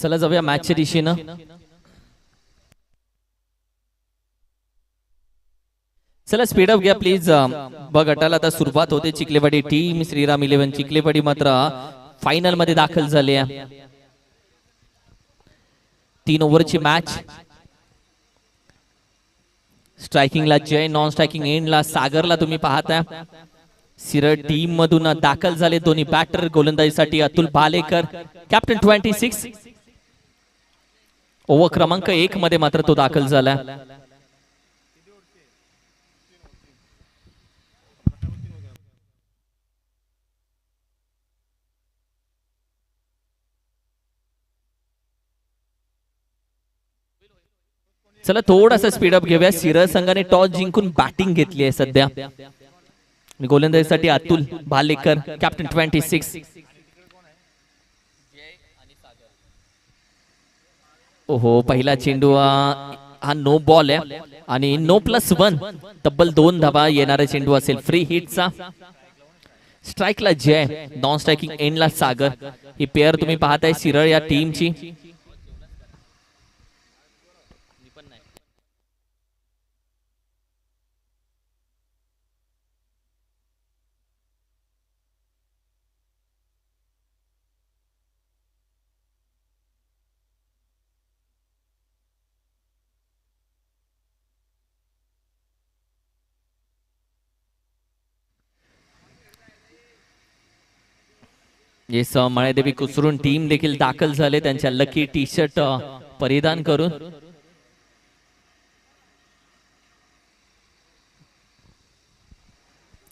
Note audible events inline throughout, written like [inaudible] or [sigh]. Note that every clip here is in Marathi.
चला जाऊया मॅचच्या दिशेनं. चला स्पीडअप घ्या प्लीज ब गटाला आता सुरुवात होते चिखलेवाडी टीम श्रीराम इलेव्हन चिखलेवाडी मात्र फायनलमध्ये दाखल झाले आहे. तीन ओव्हरची मॅच स्ट्रायकिंगला जय नॉन स्ट्रायकिंग एंडला सागरला तुम्ही पाहताय. सिरळ टीम मधून दाखल झाले दोन्ही batter गोलंदाजीसाठी Atul Bhalekar. Captain twenty six over क्रमांक एक मध्ये मात्र तो दाखल झाला. चला थोडासा स्पीडअप घेऊया. सिरळ संघाने टॉस जिंकून बॅटिंग घेतली आहे सध्या. गोलंदाजीसाठी Atul Bhalekar captain twenty six हो पहिला चेंडू हा नो बॉल आहे. आणि नो प्लस वन तब्बल दोन धाबा येणारा चेंडू असेल. फ्री हिटचा स्ट्राईकला जय. नॉन स्ट्रायकिंग एंडला सागर. ही पेअर तुम्ही पाहताय सिरळ या टीमची येस माळेदेवी कुसरून टीम देखील दाखल झाले. त्यांच्या लकी टी शर्ट परिधान करून.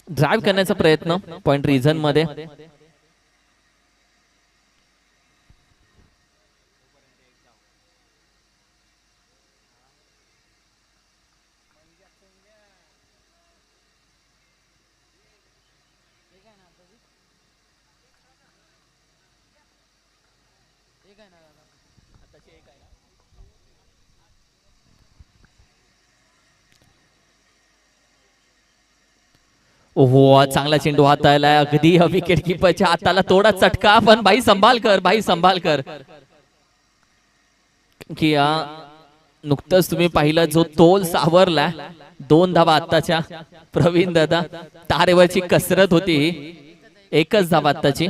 ड्राईव्ह करण्याचा प्रयत्न पॉईंट रिझनमध्ये. ओहो चांगला चेंडू हाताळलाय अगदी विकेट किपरच्या हाताला तोडा चटका. पण भाई संभाल कर भाई संभाल कर. की नुकतंच तुम्ही पाहिलं जो तोल सावरला दोन धावा आत्ताच्या. प्रवीण दादा तारेवरची कसरत होती. एकच धावा आत्ताची.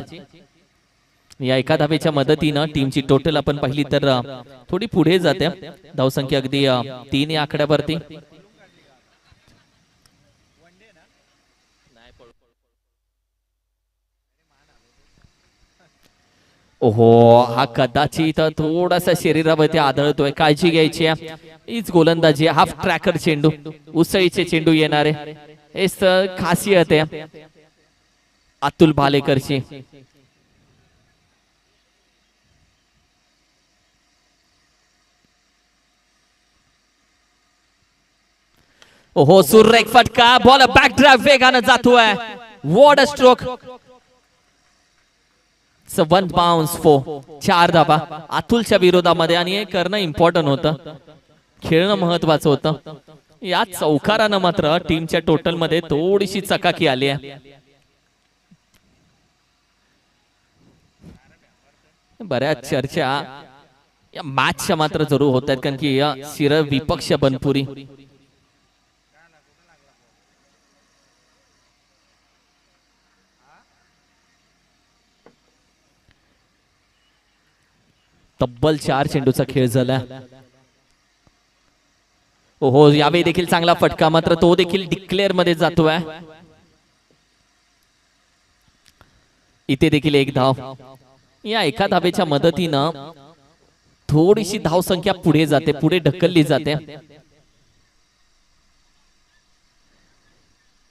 या एका धावेच्या मदतीनं टीमची टोटल आपण पाहिली तर थोडी पुढे जाते. धावसंख्या अगदी तीन या आकड्यावरती. ओहो हा कदाचित थोडासा शरीरावरती आढळतोय काळजी घ्यायची हीच गोलंदाजी हाफ ट्रॅकर चेंडू. उसळीचे चेंडू येणारे. हेच तर खासियत आहे. अतुल भालेकरची. ओहो सुरेख फटका. बॉल बॅक ड्राईव्ह वेगानं जातोय. वॉट स्ट्रोक वन बाउन्स फो चार धाबा. अतुलच्या विरोधामध्ये आणि हे करणं इम्पॉर्टंट होतं. खेळणं महत्वाचं होतं. या चौकारानं मात्र टीमच्या टोटलमध्ये थोडीशी चकाकी आली आहे. बऱ्याच चर्चा या मॅचच्या मात्र जरूर होत आहेत कारण की या शिर विपक्ष बनपुरी. तब्बल चार चेंडूचा खेळ झाला. ओहो यावेळी देखील चांगला फटका मात्र तो देखील डिक्लेअरमध्ये जातोय इथे देखील एक धाव. या एका धाबेच्या मदतीनं थोडीशी धावसंख्या पुढे जाते पुढे ढकलली जाते.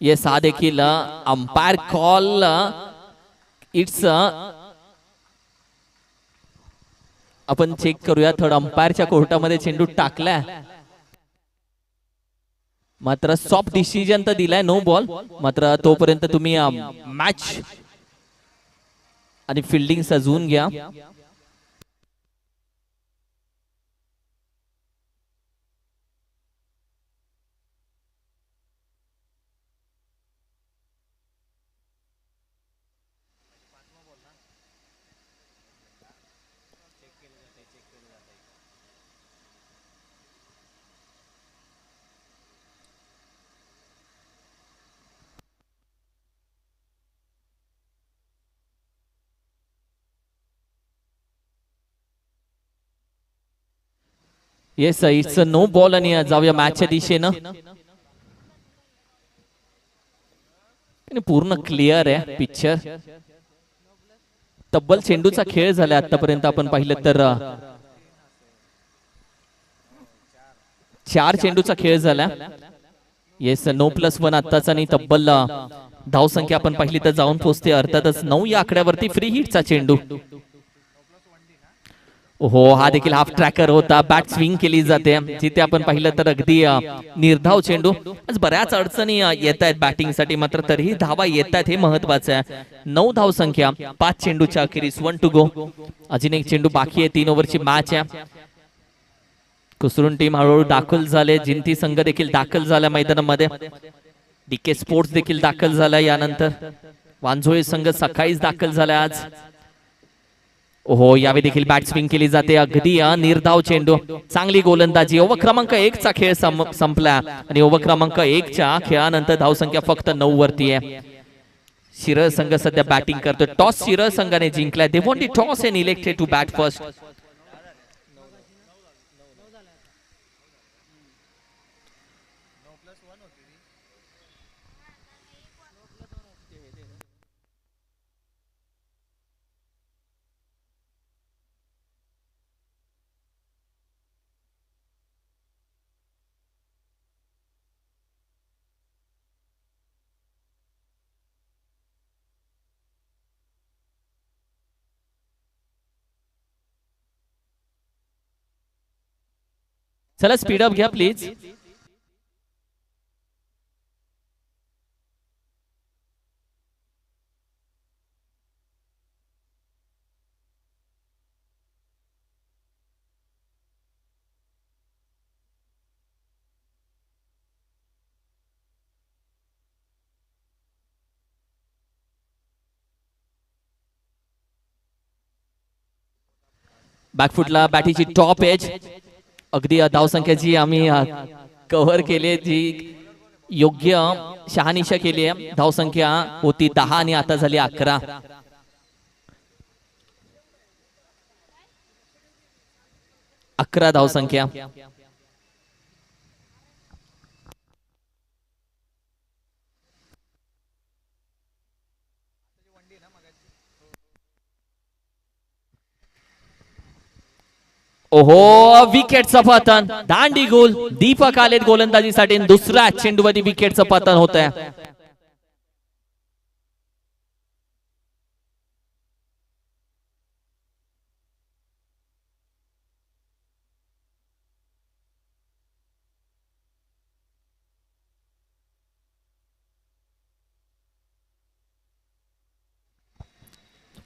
येस हा देखील अंपायर कॉल इट्स आपण चेक करूया थर्ड अंपायरच्या कोर्टामध्ये चेंडू टाकलाय. मात्र सॉफ्ट डिसिजन तर दिलाय नो बॉल मात्र तोपर्यंत तुम्ही मॅच आणि फिल्डिंग सजवून घ्या. येस इट्स नो बॉल आणि जाऊया मॅचच्या दिशेनं. पूर्ण क्लिअर आहे पिक्चर तब्बल चेंडूचा खेळ झाला आतापर्यंत आपण पाहिलं तर. चार चेंडूचा खेळ झाला. येस नो प्लस वन आत्ताचा आणि तब्बल धावसंख्या आपण पाहिली तर जाऊन पोहोचते अर्थातच नऊ या आकड्यावरती फ्री हिटचा चेंडू. हो हा देखील हाफ ट्रॅकर होता. बॅट स्विंग केली जाते. जिथे आपण पाहिलं तर अगदी निर्धाव चेंडू. आज बऱ्याच अडचणी येत आहेत बॅटिंगसाठी मात्र तरीही धावा येत आहेत हे महत्वाचं आहे. नऊ धाव संख्या पाच चेंडूच्या अखेरीस. वन टू गो अजून एक चेंडू बाकी आहे. तीन ओव्हरची मॅच आहे. कुसरून टीम हळूहळू दाखल झाले. जिंती संघ देखील दाखल झाला मैदानामध्ये. डीके स्पोर्ट्स देखील दाखल झाला यानंतर. वांझोळी संघ सकाळीच दाखल झाला आज. हो यावेळी देखील बॅट स्विंग केली जाते. अगदी निर्धाव चेंडू. चांगली गोलंदाजी. ओव्हर क्रमांक एक चा खेळ संपला. आणि ओव्हर क्रमांक एक च्या खेळानंतर धावसंख्या फक्त नऊ वरती आहे. शिरळ संघ सध्या बॅटिंग करतो टॉस शिरळ संघाने जिंकलाय. They won toss and elected to bat first चला स्पीड अप घ्या प्लीज बॅकफुटला बॅटीची टॉप एज अगदी धावसंख्या जी आम्ही कव्हर केली जी योग्य शहानिशा केली आहे. धावसंख्या होती दहा आणि आता झाली अकरा. अकरा धावसंख्या. ओहो विकेटचं पतन दांडी गोल. दीपक आलेत गोलंदाजीसाठी. दुसऱ्या चेंडूवरती विकेटचं पतन होत आहे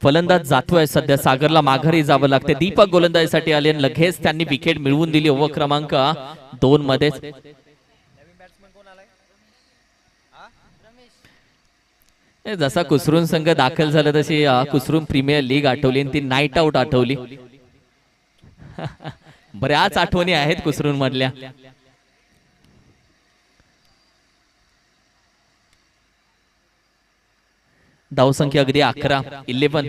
फलंदाज जातोय सध्या. सागरला माघारी जावं लागते दीपक गोलंदाजीसाठी आले आणि लगेच त्यांनी विकेट मिळवून दिली. ओव्हर क्रमांक दोन मध्येच जसा कुसरून संघ दाखल झाला तशी कुसरून प्रीमियर लीग आठवली आणि ती नाईट आउट आठवली. [laughs] बऱ्याच आठवणी आहेत कुसरून मधल्या. धावसंख्या अगदी अकरा इलेव्हन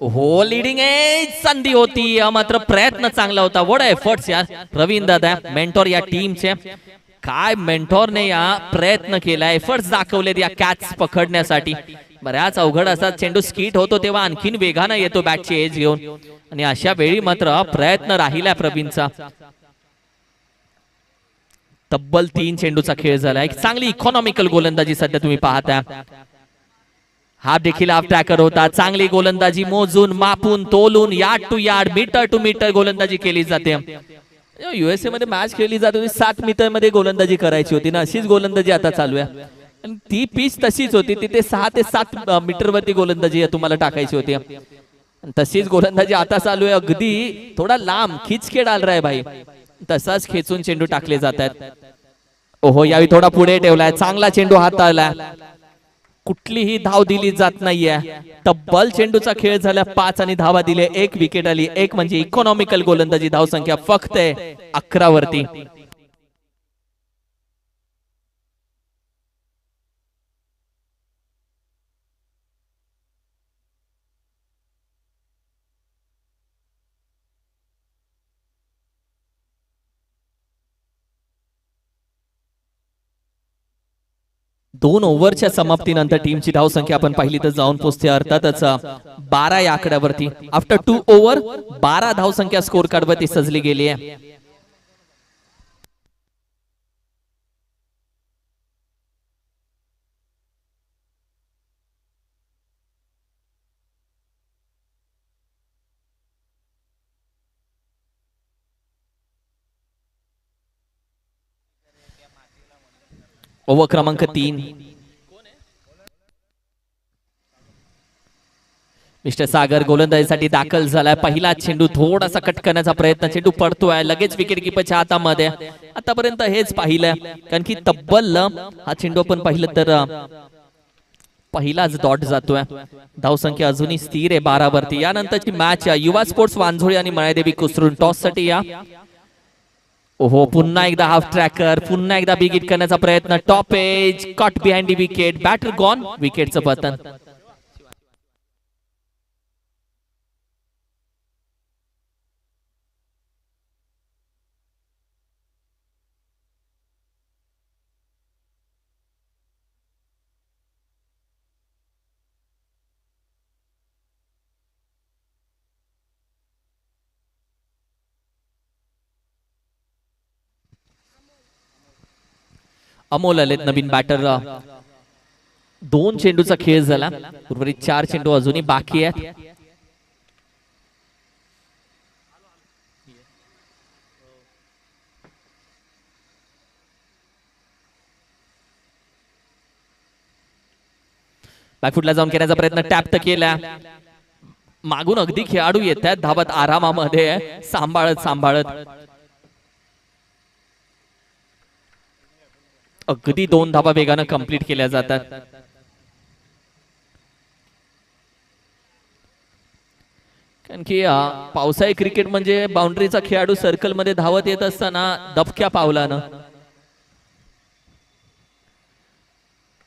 हो लिडिंग एज संधी होती. मात्र प्रयत्न चांगला होता. वड एफर्ट्स यार. प्रवीण दादा मेंटॉर या टीमचे काय मेंटॉरने या प्रयत्न केला. एफर्ट्स दाखवलेत या कॅच पकडण्यासाठी. बऱ्याच अवघड असा चेंडू स्किट होतो तेव्हा आणखीन वेगानं येतो बॅटची एज घेऊन. आणि अशा वेळी मात्र प्रयत्न राहिला प्रवीणचा. तब्बल तीन चेंडूचा खेळ झाला. एक चांगली इकॉनॉमिकल गोलंदाजी सध्या तुम्ही पाहता. हा देखील हाफ ट्रॅकर होता. चांगली गोलंदाजी मोजून मापून तोलून yard to yard metre to metre गोलंदाजी केली जाते. युएसए मध्ये मॅच खेळली जात होती. सात मीटरमध्ये गोलंदाजी करायची होती ना. अशीच गोलंदाजी आता चालू आहे. ती पीच तशीच होती. तिथे सहा ते सात मीटर वरती गोलंदाजी तुम्हाला टाकायची होती. तशीच गोलंदाजी आता चालू आहे. अगदी थोडा लांब खिचके आल राय भाई. तसाच खेचून चेंडू टाकले जात आहेत. ओहो यावेळी थोडा पुढे ठेवलाय. चांगला चेंडू हाताळलाय. कुठलीही धाव दिली जात नाहीये. तब्बल चेंडूचा खेळ झाला पाच आणि धावा दिले एक विकेट आली. एक म्हणजे इकॉनॉमिकल गोलंदाजी. धाव संख्या फक्त आहे अकरा वरती. दोन ओव्हरच्या समाप्तीनंतर टीमची धावसंख्या आपण पाहिली तर जाऊन पोहोचते अर्थातच बारा या आकड्यावरती. आफ्टर टू ओव्हर बारा धावसंख्या स्कोर कार्डवरती सजली गेली आहे. ओव्हर क्रमांक तीन मिस्टर सागर गोलंदाजीसाठी दाखल झालाय. पहिला चेंडू थोडासा कट करण्याचा प्रयत्न. चेंडू पडतोय. लगेच विकेट किपरच्या हातामध्ये. आतापर्यंत हेच पाहिलंय. कारण की तब्बल हा चेंडू आपण पाहिलं तर पहिलाच डॉट जातोय. धावसंख्या अजूनही स्थिर आहे बारा वरती यानंतरची मॅच युवा स्पोर्ट्स वांझोळी आणि मळादेवी कुसरून. टॉससाठी या. ओहो पुन्हा एकदा हाफ ट्रॅकर पुन्हा एकदा बिगिट करण्याचा प्रयत्न. Top edge cut behind the wicket batter gone विकेटचं पतन. अमोल आलेत नवीन बॅटर दोन चेंडूचा खेळ झाला. उर्वरित चार चेंडू अजूनही बाकी आहेत. बॅकफुटला जाऊन करण्याचा प्रयत्न टॅप तर केला. मागून अगदी खेळाडू येत आहेत. धावत आरामामध्ये सांभाळत सांभाळत. अगदी दोन धाबा वेगानं कंप्लीट केल्या जातात. कारण की पावसाळी क्रिकेट म्हणजे बाउंड्रीचा खेळाडू सर्कलमध्ये धावत येत असताना दबक्या पावलानं.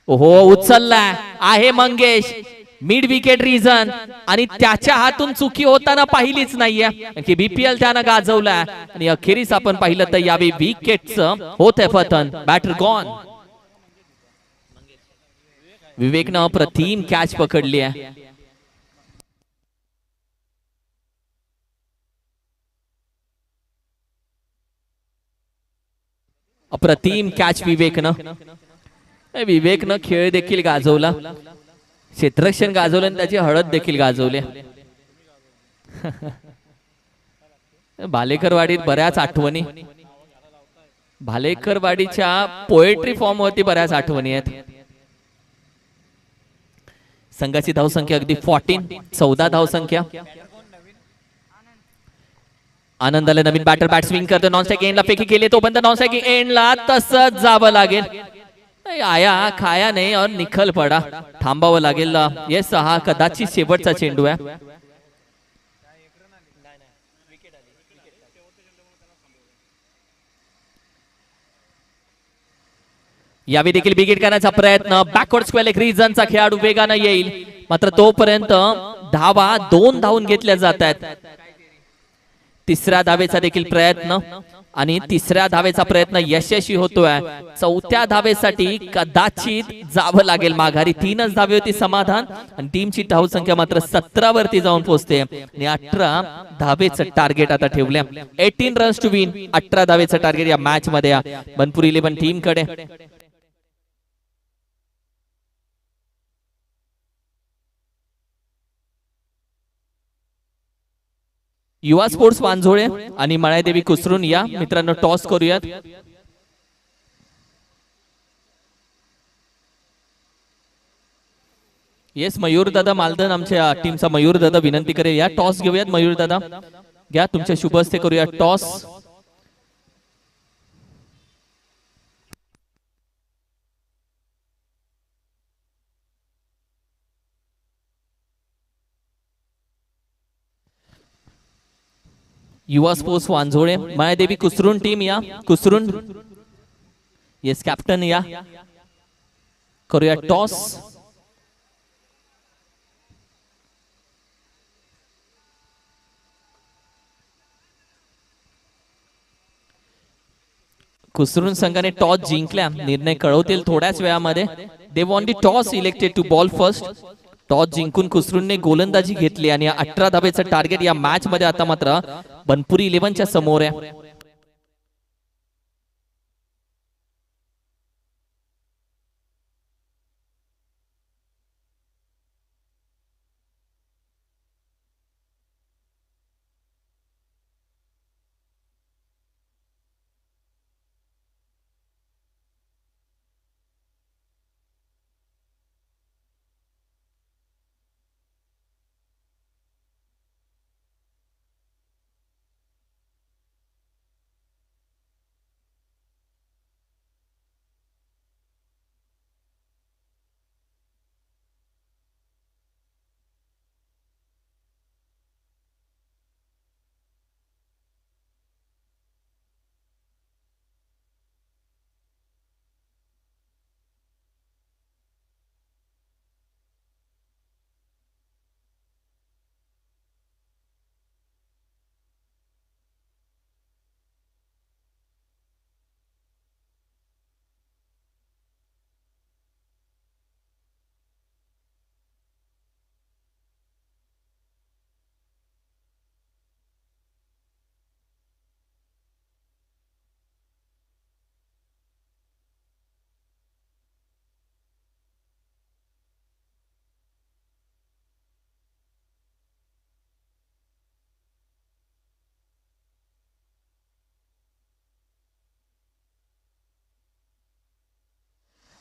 ओहो उचलला आहे मंगेश. मिड विकेट रिझन आणि त्याच्या हातून चुकी होताना पाहिलीच नाहीये. की बीपीएल त्यानं गाजवलाय. आणि अखेरीस आपण पाहिलं तर यावेळी विकेटचं होत आहे पतन. बॅटर गॉन विवेकनं प्रतिम कॅच पकडली आहे. अप्रतिम कॅच विवेकनं. विवेकनं खेळ देखील गाजवला. क्षेत्रक्षण गाजवलं आणि त्याची हळद देखील गाजवली. [laughs] भालेकरवाडीत बऱ्याच आठवणी. भालेकरवाडीच्या पोएट्री फॉर्म वरती बऱ्याच आठवणी आहेत. संघाची धावसंख्या अगदी फॉर्टीन चौदा धावसंख्या. आनंदाला नवीन बॅटर बॅट स्विंग करतो नॉन स्ट्राइक एंडला फेकी केली तोपर्यंत नॉन स्ट्राइक एंडला तसंच जावं लागेल. आया खाया नाही और निखल पडा। थांबावं लागेल येस हा कदाचित शेवटचा चेंडू आहे। यावेळी देखील बिगिट करण्याचा प्रयत्न. बॅकवर्ड स्क्वेअर एक रिझनचा खेळाडू वेगानं येईल. मात्र तोपर्यंत धावा दोन धावून घेतल्या जात आहेत. तिसऱ्या धावेचा देखील प्रयत्न. आणि तिसऱ्या धावेचा प्रयत्न यशस्वी होतोय. चौथ्या धावेसाठी कदाचित जावं लागेल माघारी. तीनच धावे होती समाधान. आणि टीमची धाव संख्या मात्र सतरा वरती जाऊन पोहोचते. आणि अठरा धावेचं टार्गेट आता ठेवल्या. एटीन रन्स टू विन अठरा धावेचं टार्गेट या मॅच मध्ये. बनपूर इलेव्हन टीमकडे. युवा स्पोर्ट्स वांझोळे आणि मळायदेवी कुसरून या. मित्रांनो टॉस करूयात. येस मयूर दादा मालदन आमच्या टीमचा मयूर दादा विनंती करेल. या टॉस घेऊयात मयूर दादा. घ्या तुमच्या शुभ हस्ते करूया toss. Yuva sports Wanjhole Mayadevi Kusrun team या कुसरून. येस कॅप्टन या. करूया टॉस कुसरून संघाने टॉस जिंकल्या. निर्णय कळवतील थोड्याच वेळामध्ये. They won the toss elected to bowl first toss जिंकून कुसरूनने गोलंदाजी घेतली आणि अठरा धाबेचं टार्गेट या मॅच मध्ये आता मात्र बनपुरी इलेव्हनच्या समोर आहे.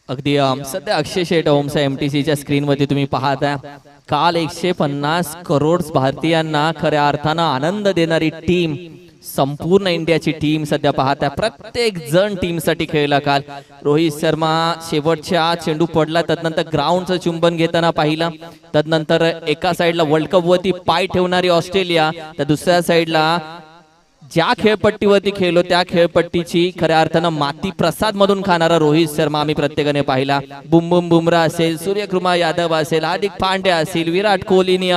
अगदी सध्या अक्षय शेट ओमचा एम टी सीच्या स्क्रीनवरती तुम्ही पाहता काल एकशे पन्नास करोड भारतीयांना खऱ्या अर्थानं आनंद देणारी टीम संपूर्ण इंडियाची टीम सध्या पाहता प्रत्येक जण टीमसाठी खेळला काल. रोहित शर्मा शेवटच्या चेंडू पडला तदनंतर ग्राउंडचं चुंबन घेताना पाहिलं. तदनंतर एका साईडला वर्ल्ड कप वरती पाय ठेवणारी ऑस्ट्रेलिया तर दुसऱ्या साईडला ज्या खेळपट्टीवरती खेळलो त्या खेळपट्टीची खऱ्या अर्थानं माती प्रसाद मधून खाणारा रोहित शर्मा आम्ही प्रत्येकाने पाहिला. बुम बुम बुमरा असेल सूर्यकुमार यादव असेल हार्दिक पांड्या असेल विराट कोहलीने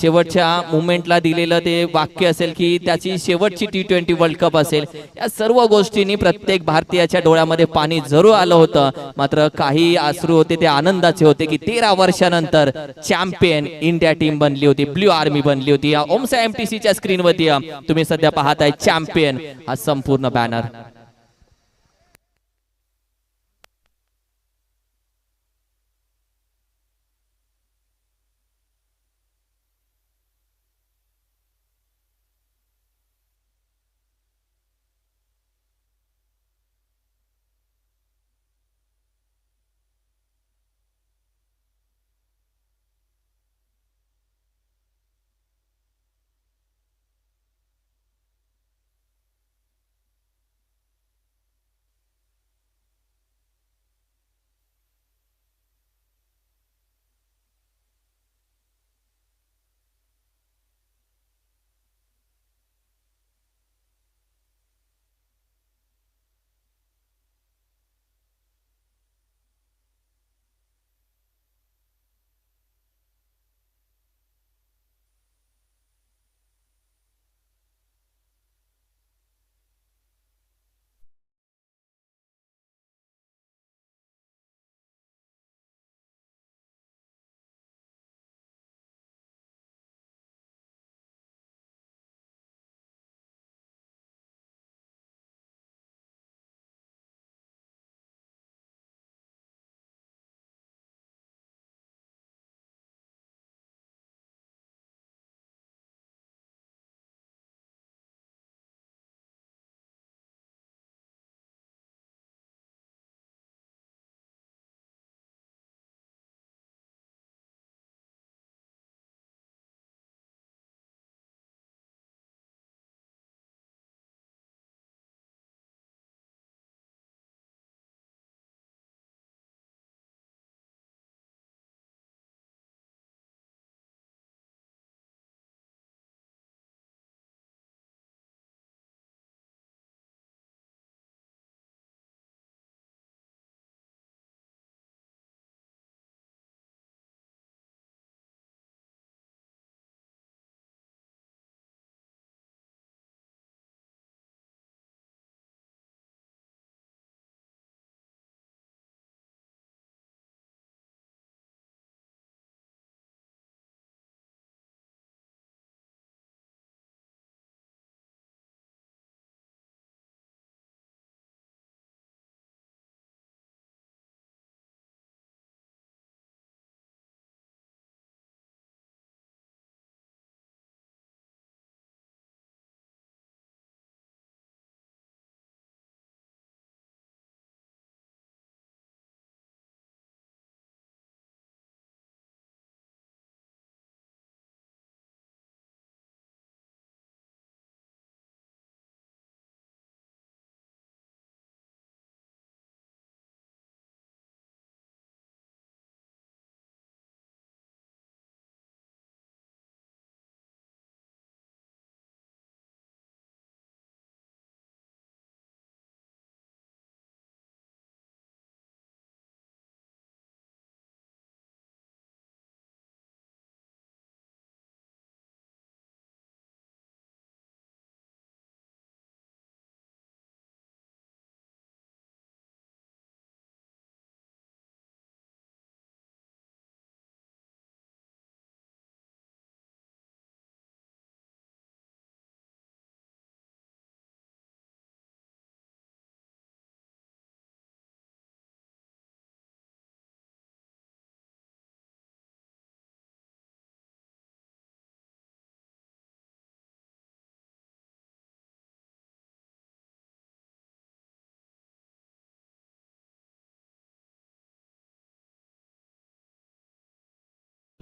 शेवटच्या मुवमेंटला दिलेलं ते वाक्य असेल की त्याची शेवटची टी ट्वेंटी वर्ल्ड कप असेल. या सर्व गोष्टींनी प्रत्येक भारतीयाच्या डोळ्यामध्ये पाणी जरूर आलं होतं. मात्र काही आसरू होते ते आनंदाचे होते की तेरा वर्षानंतर चॅम्पियन इंडिया टीम बनली होती ब्ल्यू आर्मी बनली होती. या ओमसा एम टी सीच्या स्क्रीनवरती तुम्ही सध्या पाहताय चॅम्पियन हा संपूर्ण बॅनर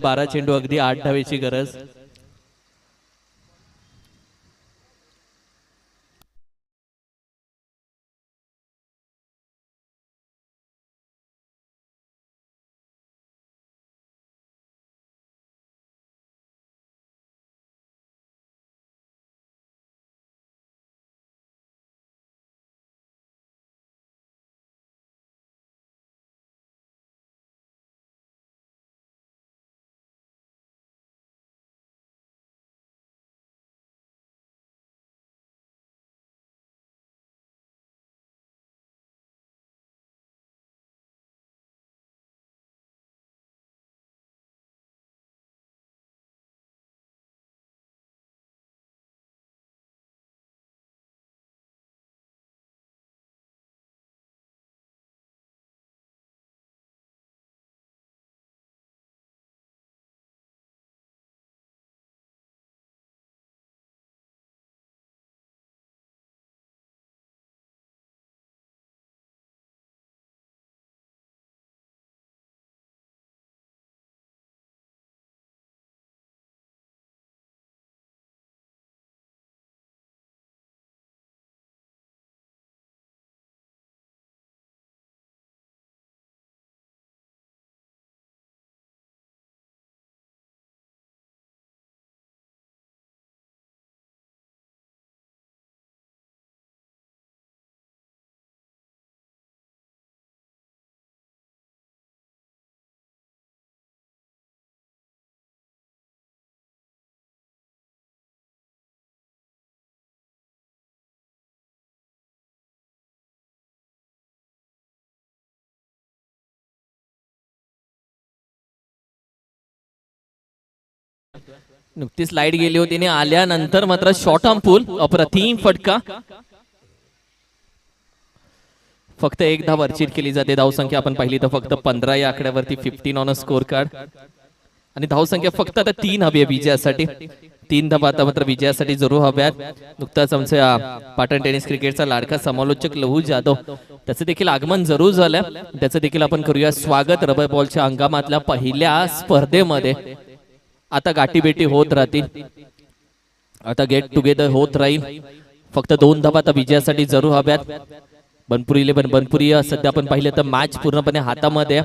बारा चेंडू अगदी आठ धावेची गरज. नुकतीच लाइट गेली होती आणि आल्यानंतर मात्र शॉर्ट ऑन पूल अप्रतिम फटका. फक्त एक धाव अर्चित केली जाते. धावसंख्या आपण पाहिली तर फक्त पंधरा या आकड्यावरती fifteen on a score card आणि धावसंख्या फक्त आता तीन हवी आहे विजयासाठी. तीन धावा आता मात्र विजयासाठी जरूर हव्यात नुकताच आमच्या पाटण टेनिस क्रिकेटचा लाडका समालोचक लहू जाधव त्याचं देखील आगमन जरूर झालं त्याचं देखील आपण करूया स्वागत रबर बॉलच्या हंगामातल्या पहिल्या स्पर्धेमध्ये. आता गाठीबेटी होत राहतील. आता गेट टुगेदर होत राहील. फक्त दोन धावा आता विजयासाठी जरूर हव्यात. बनपुरी इलेव्हन बनपुरी सध्या आपण पाहिलं तर मॅच पूर्णपणे हातामध्ये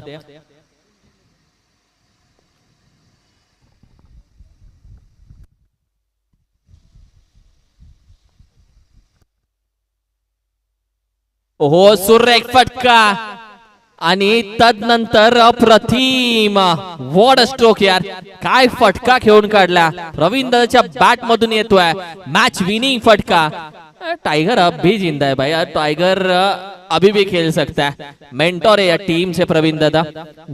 हो हो सुरेख फटका. आणि तदनंतर अप्रतिम वॉड स्ट्रोक यार. काय फटका खेळून काढला? रवींद्रच्या बॅट मधून येतोय. मॅच विनिंग फटका. टाइगर अब भी जिंदा है भाई. टायगर टाइगर अभी भी खेल सकता है. मेंटॉर आहे या टीम से प्रवीण दादा.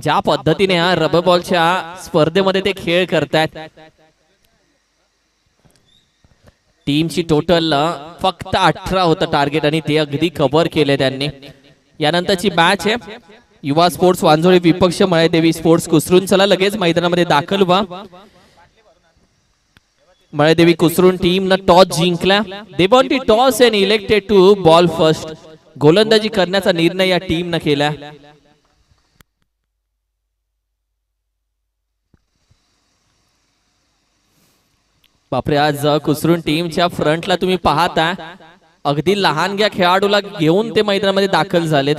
ज्या पद्धतीने हा रबर बॉलच्या स्पर्धेमध्ये ते खेळ करतायत. टीमची टोटल फक्त अठरा होतं टार्गेट आणि ते अगदी कव्हर केले त्यांनी. यानंतरची मॅच आहे. युवा स्पोर्ट्स वांजोळी विपक्ष मळेदेवी स्पोर्ट्स कुसरून. चला लगेच मैदानामध्ये दाखल व्हा. मळेदेवी कुसरून टीम न टॉस जिंकला. They won the toss and elected to bowl first गोलंदाजी करण्याचा निर्णय या टीम न केला. बापरे आज कुसरून टीमच्या फ्रंटला तुम्ही पाहता. अगदी लहान घ्या खेळाडूला घेऊन ते मैदानामध्ये दाखल झालेत.